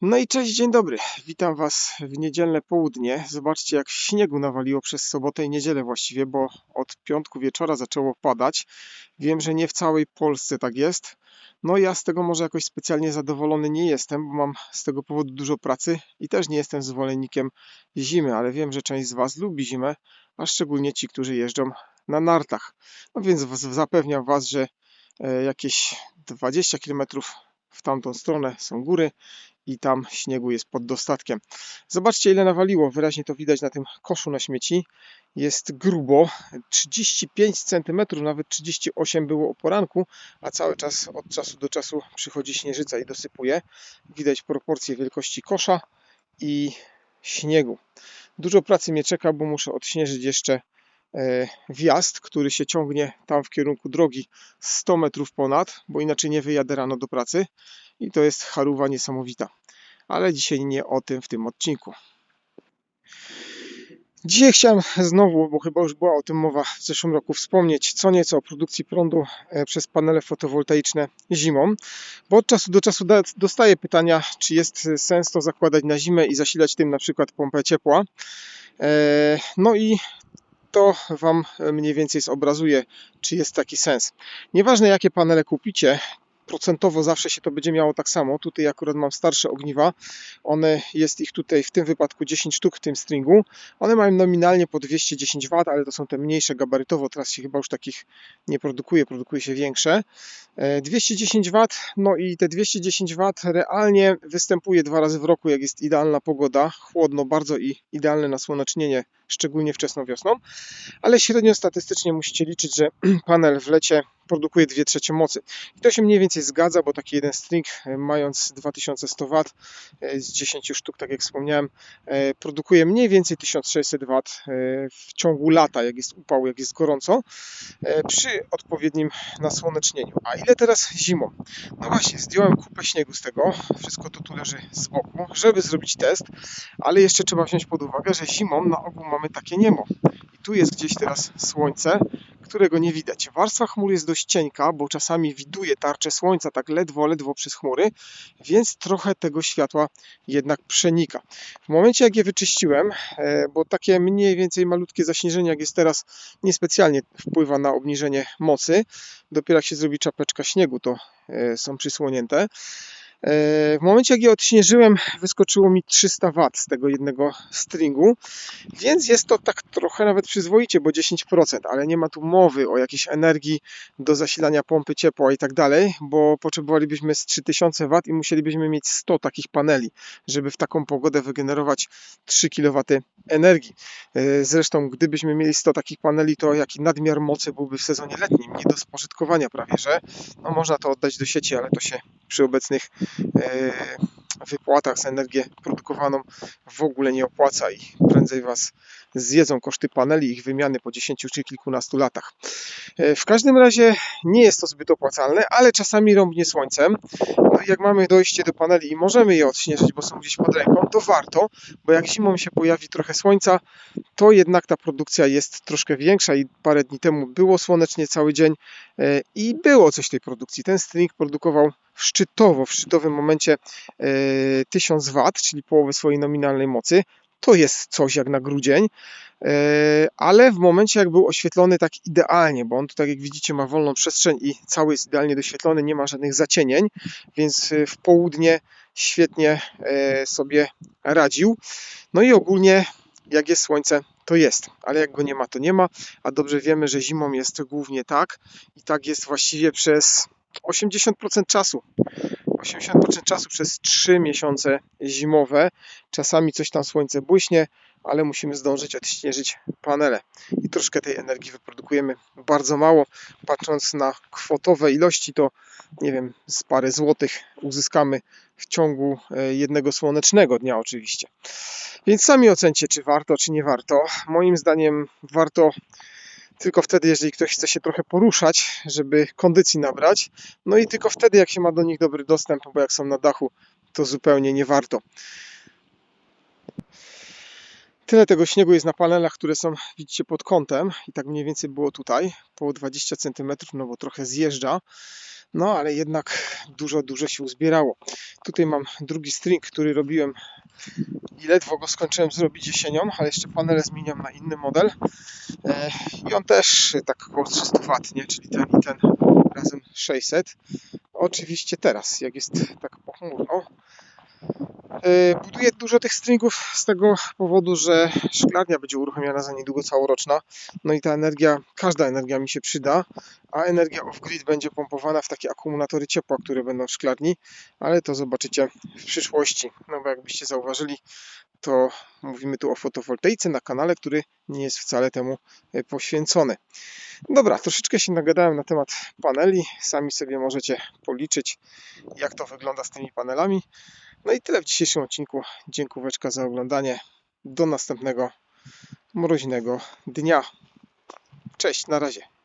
No i cześć, dzień dobry. Witam Was w niedzielne południe. Zobaczcie, jak śniegu nawaliło przez sobotę i niedzielę właściwie, bo od piątku wieczora zaczęło padać. Wiem, że nie w całej Polsce tak jest. No ja z tego może jakoś specjalnie zadowolony nie jestem, bo mam z tego powodu dużo pracy i też nie jestem zwolennikiem zimy, ale wiem, że część z Was lubi zimę, a szczególnie ci, którzy jeżdżą na nartach. No więc zapewniam Was, że e, jakieś 20 km w tamtą stronę są góry i tam śniegu jest pod dostatkiem. Zobaczcie ile nawaliło, wyraźnie to widać na tym koszu na śmieci. Jest grubo, 35 cm, nawet 38 było o poranku, a cały czas od czasu do czasu przychodzi śnieżyca i dosypuje. Widać proporcje wielkości kosza i śniegu. Dużo pracy mnie czeka, bo muszę odśnieżyć jeszcze e, wjazd, który się ciągnie tam w kierunku drogi 100 metrów ponad, bo inaczej nie wyjadę rano do pracy i to jest charuwa niesamowita. Ale dzisiaj nie o tym w tym odcinku. Dzisiaj chciałem znowu, bo chyba już była o tym mowa w zeszłym roku, wspomnieć co nieco o produkcji prądu e, przez panele fotowoltaiczne zimą, bo od czasu do czasu dostaję pytania, czy jest sens to zakładać na zimę i zasilać tym na przykład pompę ciepła. E, No i to Wam mniej więcej zobrazuje, czy jest taki sens. Nieważne jakie panele kupicie, procentowo zawsze się to będzie miało tak samo. Tutaj akurat mam starsze ogniwa. One jest ich tutaj w tym wypadku 10 sztuk w tym stringu. One mają nominalnie po 210 W, ale to są te mniejsze gabarytowo. Teraz się chyba już takich nie produkuje, produkuje się większe. E, 210 W, no i te 210 W realnie występuje dwa razy w roku, jak jest idealna pogoda, chłodno bardzo i idealne nasłonecznienie, szczególnie wczesną wiosną. Ale średnio statystycznie musicie liczyć, że panel w lecie produkuje 2 trzecie mocy. I to się mniej więcej zgadza, bo taki jeden string e, mając 2100 W e, z 10 sztuk, tak jak wspomniałem, e, produkuje mniej więcej 1600 W w ciągu lata, jak jest upał, jak jest gorąco, przy odpowiednim nasłonecznieniu. A ile teraz zimą? No właśnie, zdjąłem kupę śniegu z tego, wszystko to tu leży z boku, żeby zrobić test, ale jeszcze trzeba wziąć pod uwagę, że zimą na ogół mamy takie niemo. I tu jest gdzieś teraz słońce, którego nie widać. Warstwa chmur jest dość cienka, bo czasami widuje tarczę słońca tak ledwo, ledwo przez chmury, więc trochę tego światła jednak przenika. W momencie jak je wyczyściłem, e, bo takie mniej więcej malutkie zaśnieżenie jak jest teraz niespecjalnie wpływa na obniżenie mocy, dopiero jak się zrobi czapeczka śniegu to e, są przysłonięte. E, W momencie jak je odśnieżyłem wyskoczyło mi 300 W z tego jednego stringu, więc jest to tak trochę nawet przyzwoicie, bo 10%, ale nie ma tu mowy o jakiejś energii do zasilania pompy ciepła i tak dalej, bo potrzebowalibyśmy z 3000 W i musielibyśmy mieć 100 takich paneli, żeby w taką pogodę wygenerować 3 kW energii. E, Zresztą, gdybyśmy mieli 100 takich paneli, to jaki nadmiar mocy byłby w sezonie letnim, nie do spożytkowania prawie, że no, można to oddać do sieci, ale to się przy obecnych wypłatach za energię produkowaną w ogóle nie opłaca i prędzej Was zjedzą koszty paneli ich wymiany po 10 czy kilkunastu latach. E, W każdym razie nie jest to zbyt opłacalne, ale czasami rąbnie słońcem. No jak mamy dojście do paneli i możemy je odśnieżyć, bo są gdzieś pod ręką, to warto, bo jak zimą się pojawi trochę słońca, to jednak ta produkcja jest troszkę większa i parę dni temu było słonecznie cały dzień e, i było coś tej produkcji. Ten string produkował szczytowo, w szczytowym momencie e, 1000 W, czyli połowę swojej nominalnej mocy. To jest coś jak na grudzień, e, ale w momencie jak był oświetlony tak idealnie, bo on tu tak jak widzicie ma wolną przestrzeń i cały jest idealnie doświetlony, nie ma żadnych zacienień, więc e, w południe świetnie e, sobie radził. No i ogólnie jak jest słońce, to jest, ale jak go nie ma, to nie ma, a dobrze wiemy, że zimą jest głównie tak i tak jest właściwie przez 80% czasu. 80% czasu przez 3 miesiące zimowe. Czasami coś tam słońce błyśnie, ale musimy zdążyć odśnieżyć panele. I troszkę tej energii wyprodukujemy bardzo mało. Patrząc na kwotowe ilości, to nie wiem, z parę złotych uzyskamy w ciągu e, jednego słonecznego dnia oczywiście. Więc sami ocencie, czy warto, czy nie warto. Moim zdaniem warto tylko wtedy, jeżeli ktoś chce się trochę poruszać, żeby kondycji nabrać. No i tylko wtedy, jak się ma do nich dobry dostęp, bo jak są na dachu, to zupełnie nie warto. Tyle tego śniegu jest na panelach, które są, widzicie, pod kątem i tak mniej więcej było tutaj, po 20 cm, no bo trochę zjeżdża. No ale jednak dużo, dużo się uzbierało. Tutaj mam drugi string, który robiłem i ledwo go skończyłem zrobić jesienią, ale jeszcze panele zmieniam na inny model. E, I on też tak około 300 W, nie? czyli ten i ten razem 600. Oczywiście teraz, jak jest tak pochmurno, Buduję dużo tych stringów z tego powodu, że szklarnia będzie uruchomiona za niedługo całoroczna. No i ta energia, każda energia mi się przyda, a energia off-grid będzie pompowana w takie akumulatory ciepła, które będą w szklarni, ale to zobaczycie w przyszłości. No bo jakbyście zauważyli, to mówimy tu o fotowoltaice na kanale, który nie jest wcale temu e, poświęcony. Dobra, troszeczkę się nagadałem na temat paneli. Sami sobie możecie policzyć, jak to wygląda z tymi panelami. No i tyle w dzisiejszym odcinku. Dziękóweczka za oglądanie. Do następnego mroźnego dnia. Cześć, na razie.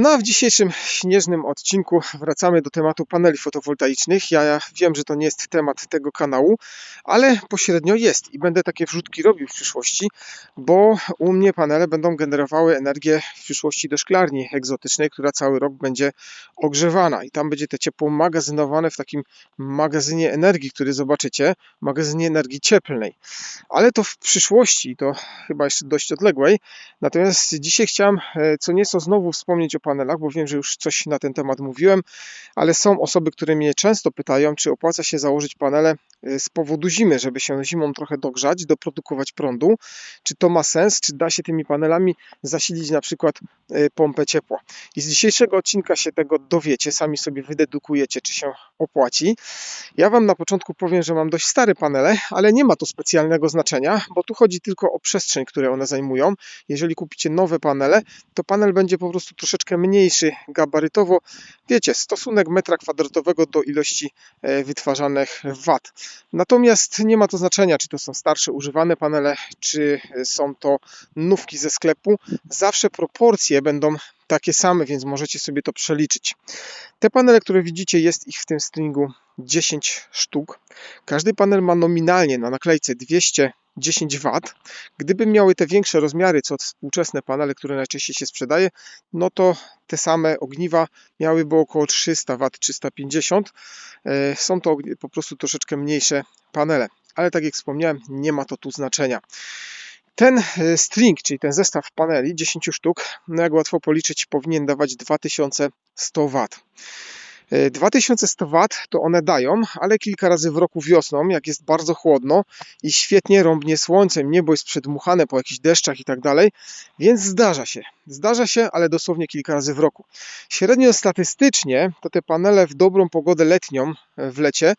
No a w dzisiejszym śnieżnym odcinku wracamy do tematu paneli fotowoltaicznych. Ja wiem, że to nie jest temat tego kanału, ale pośrednio jest i będę takie wrzutki robił w przyszłości, bo u mnie panele będą generowały energię w przyszłości do szklarni egzotycznej, która cały rok będzie ogrzewana i tam będzie to ciepło magazynowane w takim magazynie energii, który zobaczycie, magazynie energii cieplnej. Ale to w przyszłości, to chyba jeszcze dość odległej. Natomiast dzisiaj chciałem e, co nieco znowu wspomnieć o panelach, bo wiem, że już coś na ten temat mówiłem, ale są osoby, które mnie często pytają, czy opłaca się założyć panele z powodu zimy, żeby się zimą trochę dogrzać, doprodukować prądu. Czy to ma sens, czy da się tymi panelami zasilić na przykład y, pompę ciepła. I z dzisiejszego odcinka się tego dowiecie, sami sobie wydedukujecie, czy się opłaci. Ja Wam na początku powiem, że mam dość stare panele, ale nie ma to specjalnego znaczenia, bo tu chodzi tylko o przestrzeń, które one zajmują. Jeżeli kupicie nowe panele, to panel będzie po prostu troszeczkę mniejszy gabarytowo. Wiecie, stosunek metra kwadratowego do ilości e, wytwarzanych wat. Natomiast nie ma to znaczenia, czy to są starsze używane panele, czy są to nówki ze sklepu. Zawsze proporcje będą takie same, więc możecie sobie to przeliczyć. Te panele, które widzicie, jest ich w tym stringu 10 sztuk. Każdy panel ma nominalnie na naklejce 200 10 W. Gdyby miały te większe rozmiary, co współczesne panele, które najczęściej się sprzedaje, no to te same ogniwa miałyby około 300 W, 350. Są to po prostu troszeczkę mniejsze panele, ale tak jak wspomniałem, nie ma to tu znaczenia. Ten e, string, czyli ten zestaw paneli, 10 sztuk, no jak łatwo policzyć, powinien dawać 2100 W. 2100 W to one dają, ale kilka razy w roku wiosną, jak jest bardzo chłodno i świetnie rąbnie słońcem, niebo jest przedmuchane po jakichś deszczach i tak dalej, więc zdarza się. Zdarza się, ale dosłownie kilka razy w roku. Średnio statystycznie to te panele w dobrą pogodę letnią w lecie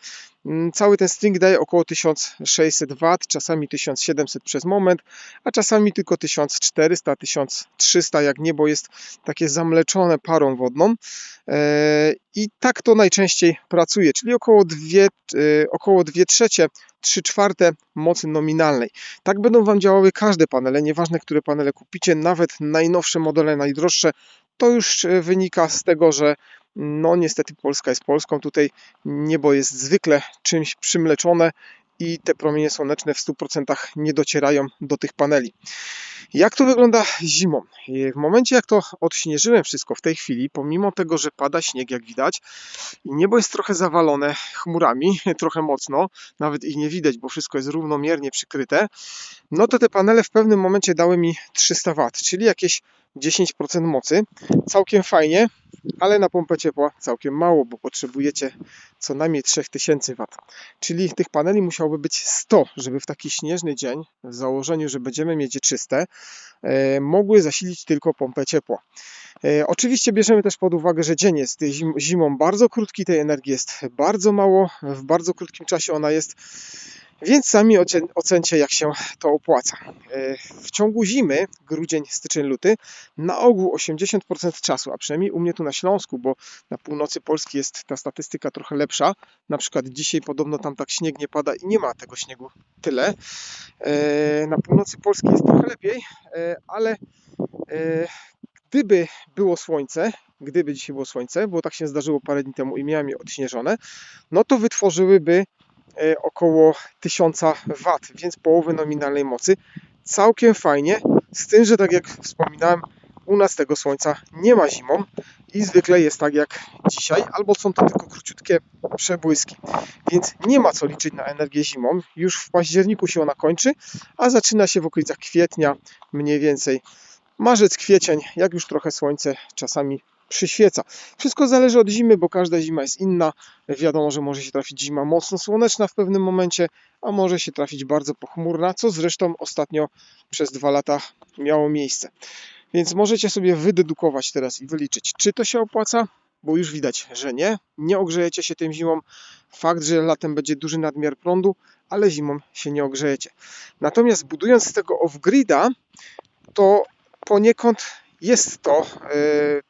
Mm, cały ten string daje około 1600 W, czasami 1700 przez moment, a czasami tylko 1400, 1300 jak niebo jest takie zamleczone parą wodną. E, I tak to najczęściej pracuje, czyli około 2, e, około 2 trzecie 3 czwarte mocy nominalnej. Tak będą Wam działały każde panele, nieważne które panele kupicie, nawet najnowsze modele, najdroższe, to już e, wynika z tego, że no niestety Polska jest Polską. Tutaj niebo jest zwykle czymś przymleczone i te promienie słoneczne w 100% nie docierają do tych paneli. Jak to wygląda zimą? W momencie jak to odśnieżyłem wszystko w tej chwili, pomimo tego, że pada śnieg jak widać i niebo jest trochę zawalone chmurami, trochę mocno, nawet ich nie widać, bo wszystko jest równomiernie przykryte, no to te panele w pewnym momencie dały mi 300 W, czyli jakieś 10% mocy. Całkiem fajnie, ale na pompę ciepła całkiem mało, bo potrzebujecie co najmniej 3000 W. Czyli tych paneli musiałoby być 100, żeby w taki śnieżny dzień, w założeniu, że będziemy mieć je czyste, e, mogły zasilić tylko pompę ciepła. E, oczywiście bierzemy też pod uwagę, że dzień jest zimą bardzo krótki, tej energii jest bardzo mało, w bardzo krótkim czasie ona jest więc sami ocencie, jak się to opłaca. E, w ciągu zimy, grudzień, styczeń, luty, na ogół 80% czasu, a przynajmniej u mnie tu na Śląsku, bo na północy Polski jest ta statystyka trochę lepsza. Na przykład dzisiaj podobno tam tak śnieg nie pada i nie ma tego śniegu tyle. E, na północy Polski jest trochę lepiej, e, ale gdyby było słońce, gdyby dzisiaj było słońce, bo tak się zdarzyło parę dni temu i miałem je odśnieżone, no to wytworzyłyby około 1000 W, więc połowę nominalnej mocy. Całkiem fajnie, z tym, że tak jak wspominałem, u nas tego słońca nie ma zimą i zwykle jest tak jak dzisiaj, albo są to tylko króciutkie przebłyski. Więc nie ma co liczyć na energię zimą. Już w październiku się ona kończy, a zaczyna się w okolicach kwietnia, mniej więcej marzec, kwiecień, jak już trochę słońce czasami przyświeca. Wszystko zależy od zimy, bo każda zima jest inna. Wiadomo, że może się trafić zima mocno słoneczna w pewnym momencie, a może się trafić bardzo pochmurna, co zresztą ostatnio przez dwa lata miało miejsce. Więc możecie sobie wydedukować teraz i wyliczyć, czy to się opłaca, bo już widać, że nie. Nie ogrzejecie się tym zimą. Fakt, że latem będzie duży nadmiar prądu, ale zimą się nie ogrzejecie. Natomiast budując z tego off-grida, to poniekąd jest to e,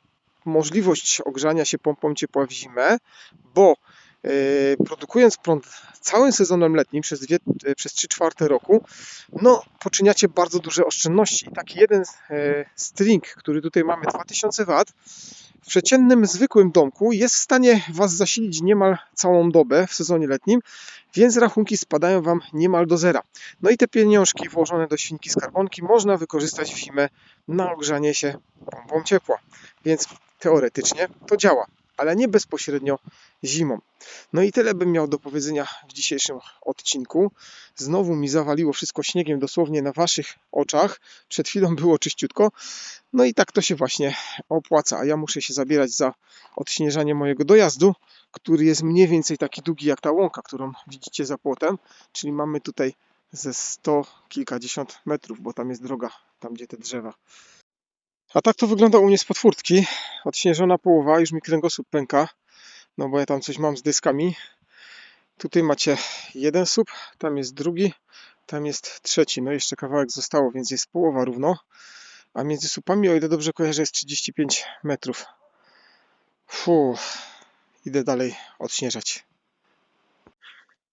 możliwość ogrzania się pompą ciepła w zimę, bo e, produkując prąd całym sezonem letnim przez, dwie, e, przez 3 czwarte roku, no poczyniacie bardzo duże oszczędności. I taki jeden e, string, który tutaj mamy 2000 W, w przeciętnym, zwykłym domku jest w stanie Was zasilić niemal całą dobę w sezonie letnim, więc rachunki spadają Wam niemal do zera. No i te pieniążki włożone do świnki skarbonki można wykorzystać w zimę na ogrzanie się pompą ciepła. Więc teoretycznie to działa, ale nie bezpośrednio zimą. No i tyle bym miał do powiedzenia w dzisiejszym odcinku. Znowu mi zawaliło wszystko śniegiem dosłownie na Waszych oczach. Przed chwilą było czyściutko. No i tak to się właśnie opłaca. A ja muszę się zabierać za odśnieżanie mojego dojazdu, który jest mniej więcej taki długi jak ta łąka, którą widzicie za płotem. Czyli mamy tutaj ze 100 kilkadziesiąt metrów, bo tam jest droga, tam gdzie te drzewa. A tak to wygląda u mnie z podfurtki. Odśnieżona połowa, już mi kręgosłup pęka, no bo ja tam coś mam z dyskami. Tutaj macie jeden słup, tam jest drugi, tam jest trzeci. No jeszcze kawałek zostało, więc jest połowa równo. A między słupami, o ile dobrze kojarzę, jest 35 metrów. Fu, idę dalej odśnieżać.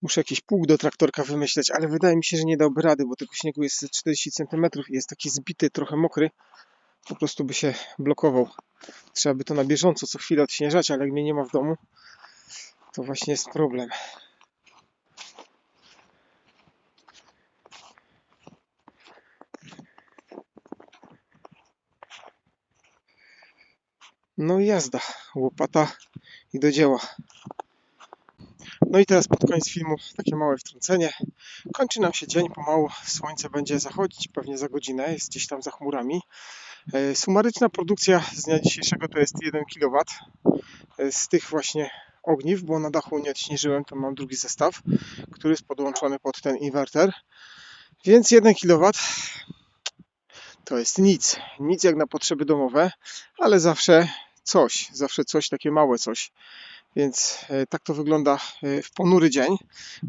Muszę jakiś pług do traktorka wymyśleć, ale wydaje mi się, że nie dałby rady, bo tego śniegu jest ze 40 cm i jest taki zbity, trochę mokry. Po prostu by się blokował. Trzeba by to na bieżąco co chwilę odśnieżać, ale jak mnie nie ma w domu, to właśnie jest problem. No i jazda, łopata i do dzieła. No i teraz pod koniec filmu takie małe wtrącenie. Kończy nam się dzień pomału, słońce będzie zachodzić pewnie za godzinę, jest gdzieś tam za chmurami. E, Sumaryczna produkcja z dnia dzisiejszego to jest 1 kW e, z tych właśnie ogniw, bo na dachu nie odśnieżyłem, to mam drugi zestaw, który jest podłączony pod ten inwerter. Więc 1 kW to jest nic. Nic jak na potrzeby domowe, ale zawsze coś, zawsze coś, takie małe coś. Więc e, tak to wygląda w ponury dzień.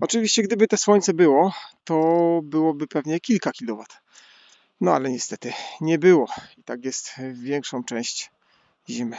Oczywiście, gdyby te słońce było, to byłoby pewnie kilka kilowat. No ale niestety nie było. I tak jest większą część zimy.